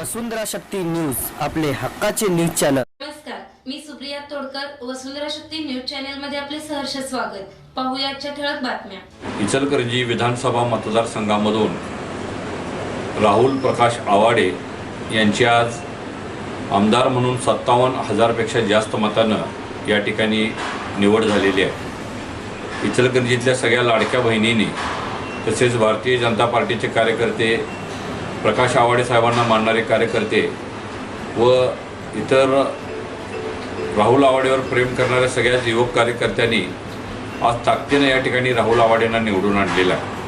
वसुंधरा Shakti news आपले हक्काचे news channel. नमस्कार मी सुप्रिया तोडकर वसुंधरा शक्ती न्यूज चॅनेल मध्ये आपले सहर्ष स्वागत. पाहूया आजच्या ठळक बातम्या. इचलकरंजी विधानसभा मतदारसंघामधून राहुल प्रकाश आवाडे यांची आज आमदार म्हणून सत्तावन्न हजारपेक्षा जास्त मतानं या ठिकाणी निवड झालेली आहे. इचलकरंजीतल्या सगळ्या लाडक्या बहिणींनी तसेच भारतीय जनता पार्टीचे कार्यकर्ते प्रकाश आवाडे साहेबांना मानणारे कार्यकर्ते व इतर राहुल आवाडेवर प्रेम करणाऱ्या सगळ्याच युवक कार्यकर्त्यांनी आज ताकदीनं या ठिकाणी राहुल आवाडेंना निवडून आणलेला आहे.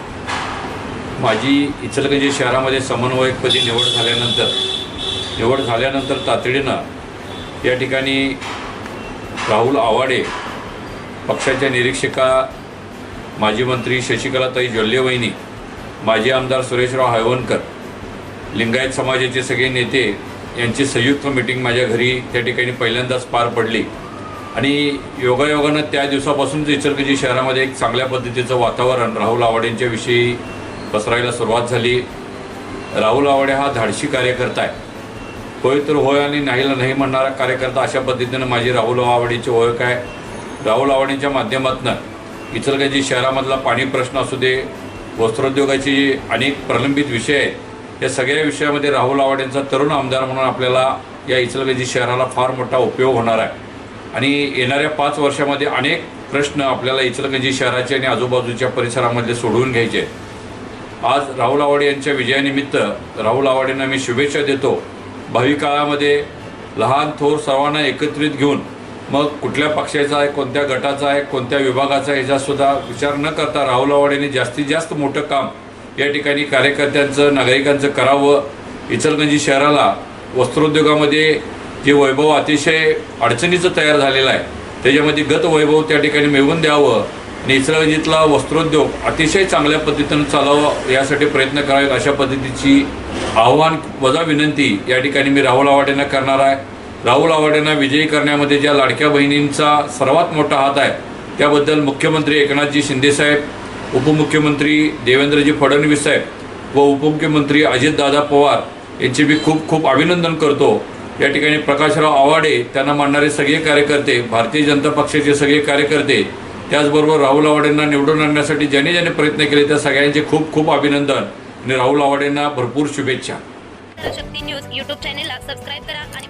माझी इचलकरंजी शहरामध्ये समन्वयकपदी निवड झाल्यानंतर निवड झाल्यानंतर तातडीनं या ठिकाणी राहुल आवाडे पक्षाच्या निरीक्षका माजी मंत्री शशिकलाताई जोल्लेवहिनी माजी आमदार सुरेशराव हळवणकर लिंगायत समाजाचे सगळे नेते यांची संयुक्त मिटिंग माझ्या घरी त्या ठिकाणी पहिल्यांदाच पार पडली. आणि योगायोगानं त्या दिवसापासूनच इचलकरंजी शहरामध्ये एक चांगल्या पद्धतीचं वातावरण राहुल आवाडेंच्याविषयी पसरायला सुरुवात झाली. राहुल आवाडे हा धाडशी कार्यकर्ता आहे. होय तर होय आणि नाहीला नाही म्हणणारा कार्यकर्ता अशा पद्धतीनं माझी राहुल आवाडेची ओळख आहे. राहुल आवाडेंच्या माध्यमातून इचलकरंजी शहरामधला पाणी प्रश्न असू दे वस्त्रोद्योगाची जी अनेक प्रलंबित विषय आहेत. या सगळ्या विषयामध्ये राहुल आवाड यांचा तरुण आमदार म्हणून आपल्याला या इचलकरंजी शहराला फार मोठा उपयोग होणार आहे आणि येणाऱ्या पाच वर्षामध्ये अनेक प्रश्न आपल्याला इचलकरंजी शहराचे आणि आजूबाजूच्या परिसरामध्ये सोडवून घ्यायचे आहेत. आज राहुल आवाडे यांच्या विजयानिमित्त राहुल आवाडेंना मी शुभेच्छा देतो भावी काळामध्ये लहान थोर सर्वांना एकत्रित घेऊन मग कुठल्या पक्षाचा आहे कोणत्या गटाचा आहे कोणत्या विभागाचा आहे ह्याचासुद्धा विचार न करता राहुल आवाडेंनी जास्तीत जास्त मोठं काम या ठिकाणी कार्यकर्त्यांचं नागरिकांचं करावं. इचलकरंजी शहराला वस्त्रोद्योगामध्ये जे वैभव अतिशय अडचणीचं तयार झालेलं आहे त्याच्यामध्ये गत वैभव त्या ठिकाणी मिळवून द्यावं आणि इचलकरंजीतला वस्त्रोद्योग अतिशय चांगल्या पद्धतीनं चालावं यासाठी प्रयत्न करावेत अशा पद्धतीची आव्हान वजा विनंती या ठिकाणी मी राहुल आवाडेंना करणार आहे. राहुल आवाडेंना विजयी करण्यामध्ये ज्या लाडक्या बहिणींचा सर्वात मोठा हात आहे त्याबद्दल मुख्यमंत्री एकनाथजी शिंदेसाहेब उपमुख्यमंत्री देवेंद्रजी फडणवीस साहेब व उपमुख्यमंत्री अजितदादा पवार यांचे मी खूप खूप अभिनंदन करतो. या ठिकाणी प्रकाशराव आवाडे त्यांना मानणारे सगळे कार्यकर्ते भारतीय जनता पक्षाचे सगळे कार्यकर्ते त्याचबरोबर राहुल आवाडेंना निवडून आणण्यासाठी ज्याने ज्याने प्रयत्न केले त्या सगळ्यांचे खूप खूप अभिनंदन. आणि राहुल आवाडेंना भरपूर शुभेच्छा. शक्ती न्यूज यूट्यूब चॅनेलला सबस्क्राईब करा आणि